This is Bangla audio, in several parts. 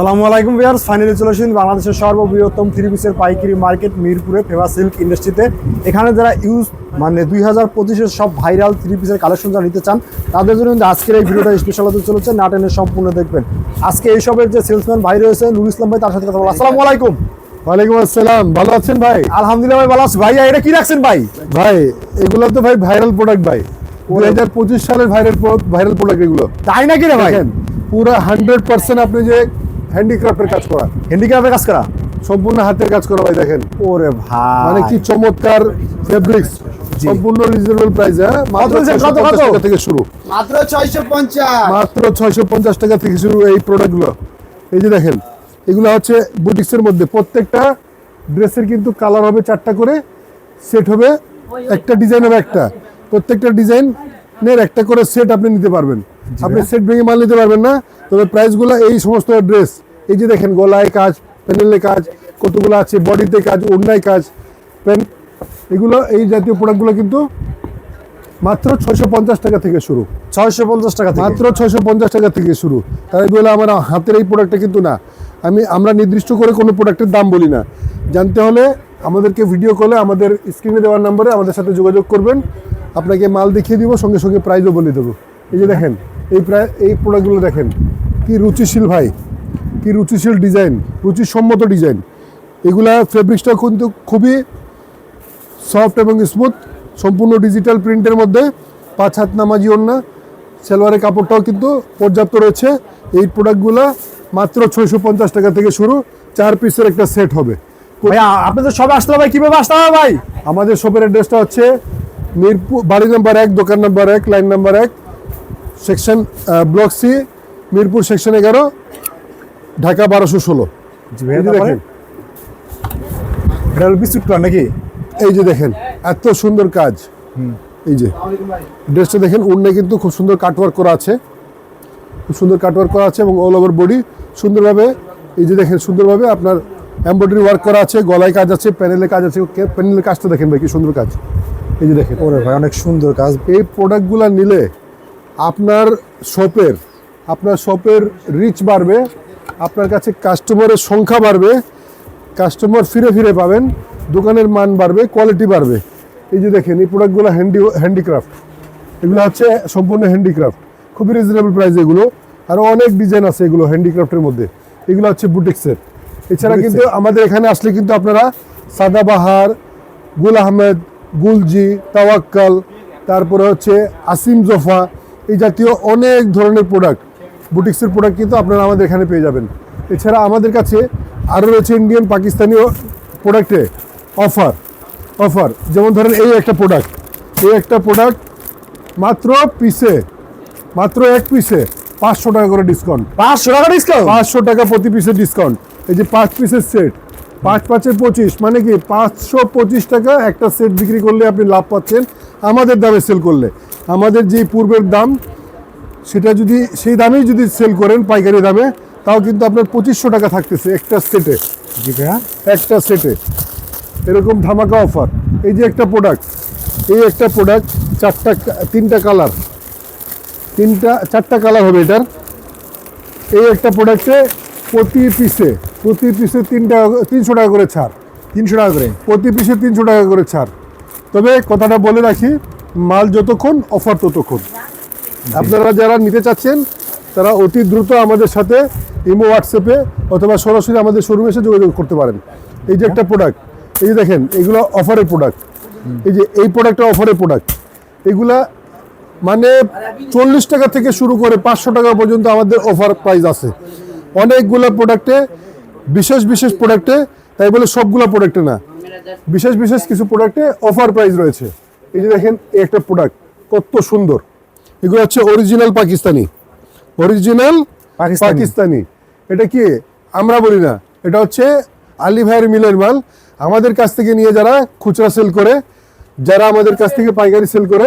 আসসালামু আলাইকুম ভিউয়ার্স ফাইনালি চলে এসেছেন বাংলাদেশের সর্ববৃহত্তম থ্রি পিসের পাইকারি মার্কেট মিরপুরে ফেমা সিল্ক ইন্ডাস্ট্রিতে এখানে যারা ইউজ মানে দুই হাজার পঁচিশের সব ভাইরাল থ্রি পিসের কালেকশন যারা নিতে চান তাদের জন্য কিন্তু আজকের এই ভিডিওটা স্পেশাল হতে চলেছে না টেনে সম্পূর্ণ দেখবেন। আজকে এইসবের যে সেলসম্যান ভাই রয়েছে নুর ইসলাম ভাই তার সাথে কথা বলা আসসালামু আলাইকুম। ওয়ালাইকুম আসসালাম ভালো আছেন ভাই? আলহামদুলিল্লাহ ভাই ভালো আছি। ভাই এটা কি রাখছেন ভাই? ভাই এগুলো তো ভাই ভাইরাল প্রোডাক্ট ভাই। দুই হাজার পঁচিশ সালের ভাইরাল ভাইরাল প্রোডাক্ট এগুলো। তাই নাকি রে ভাই? পুরো হান্ড্রেড পার্সেন্ট আপনি যে হ্যান্ডিক্রাফটের কাজ করা। হ্যান্ডিক্রাফ্টের কাজ করা? সম্পূর্ণ হাতের কাজ করা ভাই দেখেন। ওরে ভাই। মানে কি চমৎকার ফেব্রিক্স সম্পূর্ণ রিজনেবল প্রাইস হ্যাঁ? মাত্র কত কত, 650 টাকা থেকে শুরু। মাত্র ছয়শো পঞ্চাশ। মাত্র ছয়শো পঞ্চাশ টাকা থেকে শুরু এই প্রোডাক্টগুলো এই যে দেখেন এগুলো হচ্ছে বুটিক্সের মধ্যে। প্রত্যেকটা ড্রেসের কিন্তু কালার হবে চারটা করে সেট হবে একটা ডিজাইন হবে একটা। প্রত্যেকটা ডিজাইনের একটা করে সেট আপনি নিতে পারবেন। আপনি সেট ভেঙে মাল নিতে পারবেন না। তবে প্রাইসগুলো এই সমস্ত ড্রেস এই যে দেখেন গলায় কাজ প্যানেলে কাজ কতগুলো আছে বডিতে কাজ ওড়নায় কাজ প্যান এগুলো এই জাতীয় প্রোডাক্টগুলো কিন্তু মাত্র ছয়শো পঞ্চাশ টাকা থেকে শুরু। ছয়শো পঞ্চাশ টাকা মাত্র ছয়শো পঞ্চাশ টাকা থেকে শুরু। তাই বলে আমার হাতের এই প্রোডাক্টটা কিন্তু না। আমি আমরা নির্দিষ্ট করে কোনো প্রোডাক্টের দাম বলি না। জানতে হলে আমাদেরকে ভিডিও কলে আমাদের স্ক্রিনে দেওয়ার নম্বরে আমাদের সাথে যোগাযোগ করবেন। আপনাকে মাল দেখিয়ে দিব সঙ্গে সঙ্গে প্রাইজও বলে দেবো। এই যে দেখেন এই প্রায় এই প্রোডাক্টগুলো দেখেন। কি রুচিশীল ভাই। কি রুচিশীল ডিজাইন রুচিসম্মত ডিজাইন এগুলা ফেব্রিক্সটা কিন্তু খুবই সফট এবং স্মুথ সম্পূর্ণ ডিজিটাল প্রিন্টের মধ্যে পাঁচ হাত নামাজি ওড়না সালোয়ারের কাপড়টাও কিন্তু পর্যাপ্ত রয়েছে। এই প্রোডাক্টগুলো মাত্র ছয়শো পঞ্চাশ টাকা থেকে শুরু চার পিসের একটা সেট হবে। আপনাদের সব আসতে হবে কীভাবে আসতে হবে ভাই? আমাদের শপের অ্যাড্রেসটা হচ্ছে মিরপুর বাড়ি নাম্বার এক দোকান নাম্বার এক লাইন নাম্বার এক। Section block C Mirpur section এগারো ঢাকা বারোশো ষোলো। দেখেন। এটা নাকি? এই যে দেখেন এত সুন্দর কাজ। এই যে ড্রেসটা দেখেন উন্নে কিন্তু খুব সুন্দর কাটওয়ার্ক করা আছে। খুব সুন্দর কাটওয়ার্ক করা আছে এবং অল ওভার বডি সুন্দরভাবে এই যে দেখেন সুন্দরভাবে আপনার এমব্রয়ডারি ওয়ার্ক করা আছে গলায় কাজ আছে প্যানেলে কাজ আছে। প্যানেলের কাজটা দেখেন ভাই কি সুন্দর কাজ। এই যে দেখেন। ওরে ভাই অনেক সুন্দর কাজ। এই প্রোডাক্টগুলো নিলে আপনার শপের আপনার শপের রিচ বাড়বে আপনার কাছে কাস্টমারের সংখ্যা বাড়বে কাস্টমার ফিরে ফিরে পাবেন দোকানের মান বাড়বে কোয়ালিটি বাড়বে। এই যে দেখেন এই প্রোডাক্টগুলো হ্যান্ডি হ্যান্ডিক্রাফট এগুলো হচ্ছে সম্পূর্ণ হ্যান্ডিক্রাফট খুবই রিজনেবল প্রাইস এগুলো। আরও অনেক ডিজাইন আছে এগুলো হ্যান্ডিক্রাফটের মধ্যে। এগুলো হচ্ছে বুটিক্সের। এছাড়া কিন্তু আমাদের এখানে আসলে কিন্তু আপনারা সাদাবাহার গুল আহমেদ গুলজি তাওয়াক্কাল তারপরে হচ্ছে আসিম জোফা এই জাতীয় অনেক ধরনের প্রোডাক্ট বুটিক্সের প্রোডাক্ট কিন্তু আপনারা আমাদের এখানে পেয়ে যাবেন। এছাড়া আমাদের কাছে আরও রয়েছে ইন্ডিয়ান পাকিস্তানিও প্রোডাক্টে অফার অফার যেমন ধরেন এই একটা প্রোডাক্ট এই একটা প্রোডাক্ট মাত্র পিসে মাত্র এক পিসে পাঁচশো টাকা করে ডিসকাউন্ট পাঁচশো টাকা ডিসকাউন্ট পাঁচশো টাকা প্রতি পিসের ডিসকাউন্ট এই যে পাঁচ পিসের সেট পাঁচ পাঁচে পঁচিশ মানে কি পাঁচশো পঁচিশ টাকা একটা সেট বিক্রি করলে আপনি লাভ পাচ্ছেন আমাদের দামে সেল করলে। আমাদের যে পূর্বের দাম সেটা যদি সেই দামেই যদি সেল করেন পাইকারি দামে তাও কিন্তু আপনার পঁচিশশো টাকা থাকতেছে একটা সেটে জি ভাইয়া। একটা সেটে এরকম ধামাকা অফার এই যে একটা প্রোডাক্ট এই একটা প্রোডাক্ট চারটা তিনটা কালার তিনটা চারটা কালার হবে এটার। এই একটা প্রোডাক্টে প্রতি পিসে প্রতি পিসে তিনটা তিনশো টাকা করে ছাড়। তিনশো টাকা করে। প্রতি পিসে তিনশো টাকা করে ছাড়। তবে কথাটা বলে রাখি মাল যতক্ষণ অফার ততক্ষণ। আপনারা যারা নিতে চাচ্ছেন, তারা অতি দ্রুত আমাদের সাথে ইমো হোয়াটসঅ্যাপে অথবা সরাসরি আমাদের শোরুমে এসে যোগাযোগ করতে পারেন। এই যে একটা প্রোডাক্ট এই যে দেখেন, এগুলো অফারের প্রোডাক্ট এই যে এই প্রোডাক্টটা অফারের প্রোডাক্ট এগুলা মানে চল্লিশ টাকা থেকে শুরু করে পাঁচশো টাকা পর্যন্ত আমাদের অফার প্রাইস আছে। অনেকগুলো প্রোডাক্টে বিশেষ বিশেষ প্রোডাক্টে তাই বলে সবগুলো প্রোডাক্টে না। বিশেষ বিশেষ কিছু প্রোডাক্টে অফার প্রাইস রয়েছে। এই যে দেখেন এই একটা প্রোডাক্ট কত সুন্দর। এগুলো হচ্ছে অরিজিনাল পাকিস্তানি। অরিজিনাল পাকিস্তানি। এটা কি? আমরা বলি না। এটা হচ্ছে আলী ভাইয়ের মিলের মাল। আমাদের কাছ থেকে নিয়ে যারা খুচরা সেল করে যারা আমাদের কাছ থেকে পাইকারি সেল করে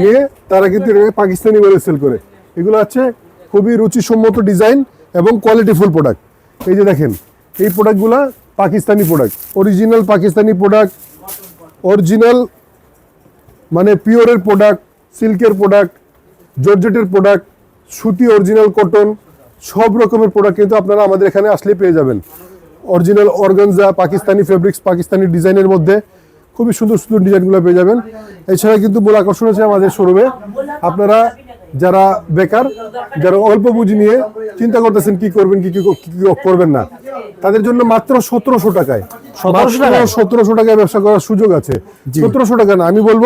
নিয়ে তারা কিন্তু পাকিস্তানি বলে সেল করে। এগুলো হচ্ছে খুবই রুচিসম্মত ডিজাইন এবং কোয়ালিটিফুল প্রোডাক্ট এই যে দেখেন এই প্রোডাক্টগুলো Pakistani product original Pakistani product original মানে পিওরের প্রোডাক্ট, সিল্কের প্রোডাক্ট, জর্জেটের প্রোডাক্ট, সুতি অরিজিনাল কটন, সব রকমের প্রোডাক্ট কিন্তু আপনারা আমাদের এখানে আসলে পেয়ে যাবেন। Original organza, Pakistani fabrics Pakistani ডিজাইনের মধ্যে খুবই সুন্দর সুন্দর ডিজাইনগুলো পেয়ে যাবেন। এছাড়া কিন্তু বলে আকর্ষণ আছে আমাদের শোরুমে আপনারা যারা বেকার যারা অল্প পুঁজি নিয়ে চিন্তা করতেছেন কি করবেন কি কি করবেন না তাদের জন্য মাত্র সতেরোশো টাকায় সতেরোশো টাকায়? ব্যবসা করার সুযোগ আছে। সতেরোশো টাকা না আমি বলব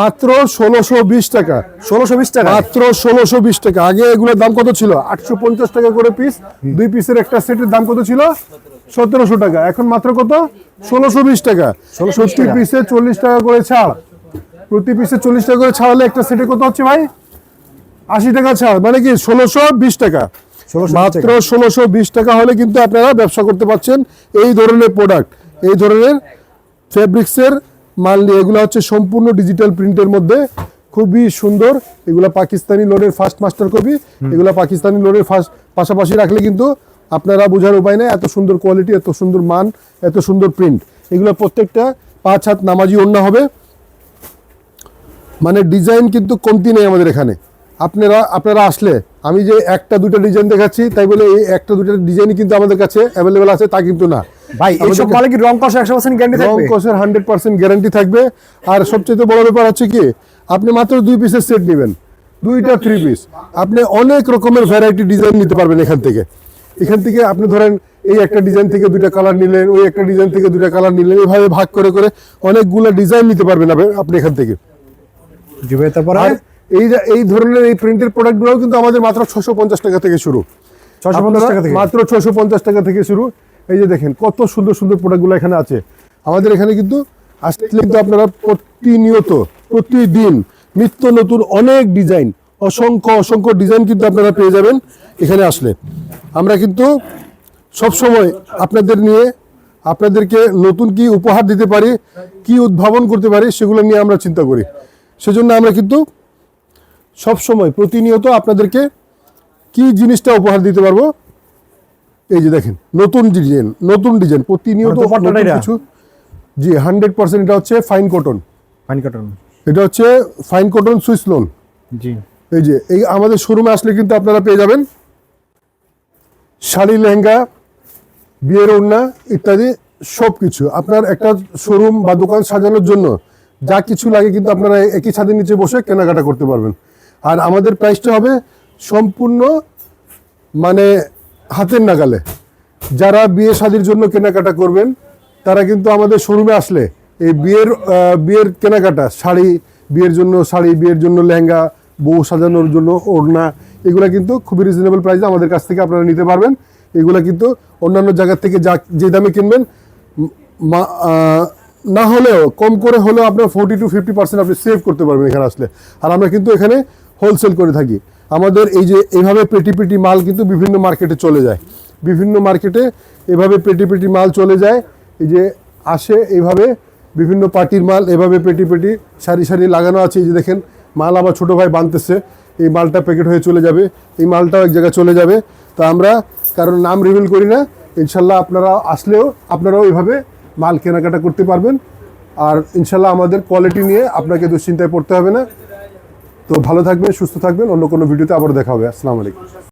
মাত্র ষোলোশো বিশ টাকা। ষোলোশো বিশ টাকা? মাত্র ষোলোশো বিশ টাকা। আগে এগুলোর দাম কত ছিল? আটশো পঞ্চাশ টাকা করে পিস দুই পিসের একটা সেটের দাম কত ছিল? সতেরোশো টাকা। এখন মাত্র কত? ষোলোশো বিশ টাকা। প্রতি পিসে চল্লিশ টাকা করে ছাড়। প্রতি পিসে চল্লিশ টাকা করে ছাড়লে একটা সেটে কত হচ্ছে ভাই? আশি টাকা ছাড় মানে কি ষোলোশো বিশ টাকা? 1620 মাত্র ষোলোশো বিশ টাকা হলে কিন্তু আপনারা ব্যবসা করতে পারছেন এই ধরনের প্রোডাক্ট এই ধরনের ফেব্রিক্সের মাল নিয়ে। এগুলো হচ্ছে সম্পূর্ণ ডিজিটাল প্রিন্টের মধ্যে। খুবই সুন্দর। এগুলো পাকিস্তানি লোনের ফার্স্ট মাস্টার কপি এগুলো পাকিস্তানি লোনের ফার্স্ট পাশাপাশি রাখলে কিন্তু আপনারা বোঝার উপায় নেই এত সুন্দর কোয়ালিটি এত সুন্দর মান এত সুন্দর প্রিন্ট এগুলো প্রত্যেকটা পাঁচ হাত নামাজি অন্য হবে। মানে ডিজাইন কিন্তু কমতি নেই আমাদের এখানে। আপনারা আপনারা আসলে আমি যে একটা দুটো ডিজাইন দেখাচ্ছি তাই বলে এই একটা দুটো ডিজাইনই কিন্তু আমাদের কাছে অ্যাভেলেবেল আছে তা কিন্তু না। ভাই এইসব মালে কি রং কষা একশো পার্সেন্ট গ্যারান্টি রং কষের হান্ড্রেড পার্সেন্ট গ্যারান্টি থাকবে। আর সবচেয়ে বড় ব্যাপার হচ্ছে কি আপনি মাত্র দুই পিসের সেট নেবেন। দুইটা থ্রি পিস আপনি অনেক রকমের ভ্যারাইটি ডিজাইন নিতে পারবেন এখান থেকে। এখান থেকে আপনি ধরেন এই একটা ডিজাইন থেকে দুইটা কালার নিলেন ওই একটা ডিজাইন থেকে দুইটা কালার নিলেন এইভাবে ভাগ করে করে অনেকগুলো ডিজাইন নিতে পারবেন আপনি- এখান থেকে। জি ভাই তারপরে এই যে- এই ধরনের এই প্রিন্টের প্রোডাক্টগুলো কিন্তু আমাদের মাত্র ছশো পঞ্চাশ টাকা থেকে শুরু। 650 টাকা থেকে? মাত্র ছশো পঞ্চাশ টাকা থেকে শুরু। এই যে দেখেন কত সুন্দর সুন্দর প্রোডাক্টগুলো এখানে আছে। আমাদের এখানে কিন্তু আসলে কিন্তু আপনারা প্রতিনিয়ত প্রতিদিন নিত্য নতুন অনেক ডিজাইন অসংখ্য অসংখ্য ডিজাইন কিন্তু আপনারা পেয়ে যাবেন এখানে আসলে। আমরা কিন্তু সব সময় আপনাদের নিয়ে আপনাদেরকে নতুন কি উপহার দিতে পারি কি উদ্ভাবন করতে পারি সেগুলো নিয়ে আমরা চিন্তা করি। সেজন্য আমরা কিন্তু সব সময় প্রতিনিয়ত আপনাদেরকে কি জিনিসটা উপহার দিতে পারব? এই যে দেখেন নতুন ডিজাইন নতুন ডিজাইন প্রতিনিয়ত? কিছু। জি হান্ড্রেড পার্সেন্ট এটা হচ্ছে ফাইন কটন ফাইন কটন এটা হচ্ছে ফাইন কটন সুইস লোন জি। এই যে এই আমাদের শোরুমে আসলে কিন্তু আপনারা পেয়ে যাবেন শাড়ি লেহেঙ্গা বিয়ের ওড়না ইত্যাদি সব কিছু আপনার একটা শোরুম বা দোকান সাজানোর জন্য যা কিছু লাগে কিন্তু আপনারা একই ছাদের নিচে বসে কেনাকাটা করতে পারবেন। আর আমাদের প্রাইসটা হবে সম্পূর্ণ মানে হাতের নাগালে। যারা বিয়ে শাদির জন্য কেনাকাটা করবেন, তারা কিন্তু আমাদের শোরুমে আসলে এই বিয়ের বিয়ের কেনাকাটা, শাড়ি, বিয়ের জন্য শাড়ি, বিয়ের জন্য লেহেঙ্গা, বউ সাজানোর জন্য ওড়না, এগুলো কিন্তু খুবই রিজনেবল প্রাইসে আমাদের কাছ থেকে আপনারা নিতে পারবেন। এগুলো কিন্তু অন্যান্য জায়গার থেকে যা, যে দামে কিনবেন না হলেও, কম করে হলেও আপনার ফোর্টি টু ফিফটি পার্সেন্ট আপনি সেভ করতে পারবেন এখানে আসলে। আর আমরা কিন্তু এখানে হোলসেল করে থাকি। আমাদের এই যে এইভাবে পেটি পেটি মাল কিন্তু বিভিন্ন মার্কেটে চলে যায়। বিভিন্ন মার্কেটে এভাবে পেটি পেটি মাল চলে যায়। এই যে আসে এইভাবে বিভিন্ন পার্টির মাল, এভাবে পেটি পেটি সারি সারি লাগানো আছে। এই যে দেখেন, মাল আবার ছোটো ভাই বানতেছে। এই মালটা প্যাকেট হয়ে চলে যাবে। এই মালটাও এক জায়গায় চলে যাবে। তো আমরা কারণ নাম রিভিল করি না। ইনশাল্লাহ আপনারা আসলেও আপনারাও এইভাবে মাল কেনাকাটা করতে পারবেন। আর ইনশাল্লাহ আমাদের কোয়ালিটি নিয়ে আপনাকে দুশ্চিন্তায় পড়তে হবে না। তো ভালো থাকবেন সুস্থ থাকবেন। অন্য কোনো ভিডিওতে আবার দেখা হবে। আসসালামু আলাইকুম।